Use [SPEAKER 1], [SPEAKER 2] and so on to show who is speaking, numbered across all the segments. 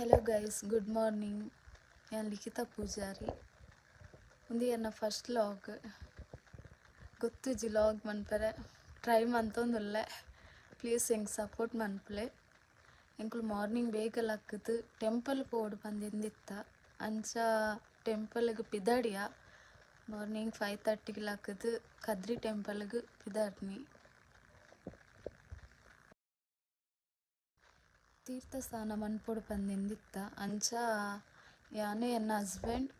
[SPEAKER 1] Hello guys, good morning. ನಾನು ಲಿಖಿತ ಪೂಜಾರಿ. ಒಂದು ನನ್ನ ಫಸ್ಟ್ ಲಾಗ್. ಗೊತ್ತಿಜ್ಜಿ ಲಾಗ್ ಮನ್ಪರೆ. ಟ್ರೈ ಮಂತೊಂದುಲ್ಲ ಪ್ಲೀಸ್ ಹೆಂಗೆ ಸಪೋರ್ಟ್ ಮನ್ಪಲೆ. ಎಂಕುಲು ಮಾರ್ನಿಂಗ್ ಬೇಗ ಲಕ್ಕದು ಟೆಂಪಲ್ ಪೋಡ್ ಬಂದಿಂದಿತ್ತ. ಅಂಚ ಟೆಂಪಲ್ಗೆ ಪಿದಾಡಿಯ. ಮಾರ್ನಿಂಗ್ ಫೈವ್ ತರ್ಟಿಗೆ ಲಕ್ಕದು ಕದ್ರಿ ಟೆಂಪಲ್ಗೆ ಪಿದಾಡ್ನಿ. ತೀರ್ಥ ಸ್ಥಾನ ಮನ್ಪೊಡು ಪಂದಿಂದಿತ್ತ ಅಂಚ ಯಾನೆ ಎನ್ನ ಹಸ್ಬೆಂಡ್,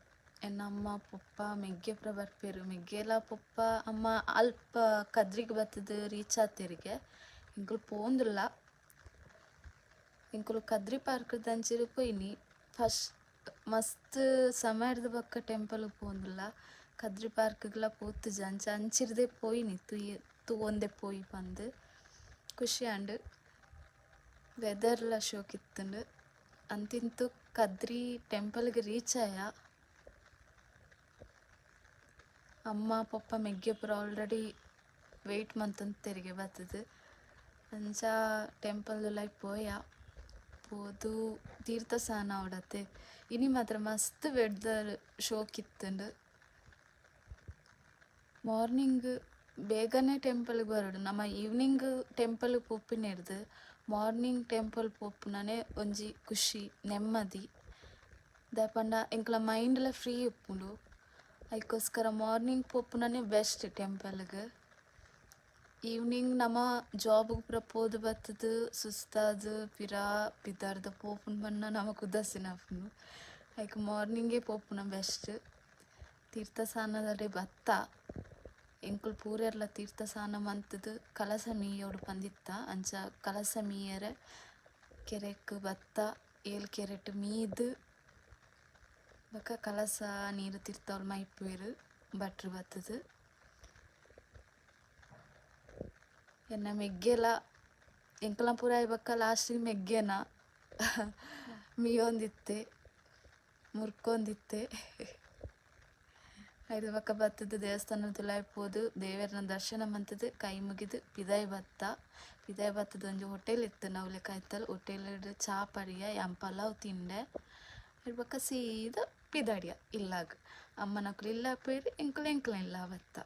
[SPEAKER 1] ಎನ್ನ ಅಮ್ಮ, ಪಪ್ಪ ಮೆಗ್ಗೆಪ್ರ ಬರ್ಪೆರ್ ಮೆಗ್ಗೆಲ ಪಪ್ಪ, ಅಮ್ಮ ಅಲ್ಪ ಕದ್ರಿಗೆ ಬತ್ತದ ರೀಚ್ ಆತಿರಿಗೆ. ಇಂಕುಲು ಪೋಂದುಲ್ಲ. ಇಂಕುಲು ಕದ್ರಿ ಪಾರ್ಕ್ ದಂಚಿರು ಪೋಯಿನಿ. ಫಸ್ಟ್ ಮಸ್ತ್ ಸಮಯದ ಬಕ್ಕ ಟೆಂಪಲ್ ಪೋಂದುಲ್ಲ. ಕದ್ರಿ ಪಾರ್ಕ್ಗೆಲ್ಲ ಪೋತು ಅಂಚ ಅಂಚಿರ್ದೆ ಪೋಯಿನಿ. ತೂ ತು ಒಂದೇ ಪೋಯಿ ಬಂದು ಖುಷಿ ಆಂಡ್. ವೆದರ್ಲ ಇತ್ತು ಅಂತಿಂತು ಕದ್ರಿ ಟೆಂಪಲ್ಗೆ ರೀಚ್ ಆಯ. ಅಮ್ಮ, ಪಪ್ಪ ಮೆಗ್ಗೆಪುರ ಆಲ್ರೆಡಿ ವೆಯ್ಟ್ ಮಂತಂದು ತೆರಿಗೆ ಬರ್ತದೆ. ಅಂಚ ಟೆಂಪಲ್ ಲೈಕ್ ಪೋಯ ಪೋದು ತೀರ್ಥ ಸ್ನಾನ ಆಡತ್ತೆ ಇನಿ ಮಾತ್ರ ಮಸ್ತ್ ವೆದರ್ ಶೋಕಿತ್ತುಂಡು ಮಾರ್ನಿಂಗ್ ಬೇಗನೆ ಟೆಂಪಲ್ಗೆ ಬರೋಡು ನಮ್ಮ ಈವ್ನಿಂಗ್ ಟೆಂಪಲ್ ಪೋಪಿನಿಡ್ದು ಮಾರ್ನಿಂಗ್ ಟೆಂಪಲ್ ಪೋಪುನನೆ ಒಂಜಿ ಖುಷಿ, ನೆಮ್ಮದಿ. ದಾಯಪಂಡ ಎಂಕ್ಲ ಮೈಂಡ್ಲ ಫ್ರೀ ಇಪ್ಪುಂಡು. ಅದಕ್ಕೋಸ್ಕರ ಮಾರ್ನಿಂಗ್ ಪೋಪುನನೆ ಬೆಸ್ಟ್ ಟೆಂಪಲ್ಗೆ ಈವ್ನಿಂಗ್ ನಮ್ಮ ಜಾಬ್ಗೆ ಪೂರ ಪೋದು ಬತ್ತದು, ಸುಸ್ತಾದು, ಪಿರ, ಪಿದಾರ್ದ ಪೋಪುನ ಬಣ್ಣ ನಮಕ್ ಉದಾಸೀನ ಆಪುಂಡು. ಐಕ್ ಮಾರ್ನಿಂಗೇ ಪೋಪುನ ಬೆಸ್ಟ್ ತೀರ್ಥ ಸ್ನಾನದಲ್ಲಿ ಬತ್ತ. ಎಂಕುಲು ಪೂರೆರ್ಲ ತೀರ್ಥ ಸ್ನಾನ ಮಂತುದು ಕಲಸ ಮೀಯೋಡು ಪಂದಿತ್ತ ಅಂಚ ಕಲಸ ಮೀಯರೆ ಕೆರೆಕ್ ಬತ್ತ, ಏಲ್ ಕೆರೆಟ್ ಮೀದ್ ಬೊಕ ಕಲಸ ನೀರು ತಿರ್ತವಲ್ ಮೈಪುವೆರ್ ಬಟ್ರ್ ಬತ್ತದು. ಎನ್ನ ಮೆಗ್ಗೆಲ ಎಂಕಲ ಪೂರ ಬೊಕ್ಕ ಲಾಸ್ಟಿಗೆ ಮೆಗ್ಗೆನ ಮೀಯೊಂದಿತ್ತೆ, ಮುರ್ಕೊಂದಿತ್ತೆ. ಐದು ಪಕ್ಕ ಬತ್ತದ ದೇವಸ್ಥಾನ ಲಾಯ್ಪೋದು ದೇವರನ ದರ್ಶನ ಮಂತದ ಕೈ ಮುಗಿದು ಪಿದಾಯ್ ಬತ್ತ. ಪಿದಾಯ್ ಬತ್ತದ ಒಂಜಿ ಹೋಟೆಲ್ ಇತ್ತು ನವ್ಲೆ ಕಾಯ್ತಲ್ ಹೋಟೆಲ್ ಚಾ ಪಡಿಯ ಯಂ ಪಲಾವ್ ತಿಂಡೆ ಐದು ಪಕ್ಕ ಸೀದಾ ಪಿದಾಡಿಯ, ಇಲ್ಲಾಗ. ಅಮ್ಮನಕುಲು ಇಲ್ಲ ಪೋಯಿರು ಎಂಕುಲು ಎಂಕುಲು ಇಲ್ಲ ಬತ್ತ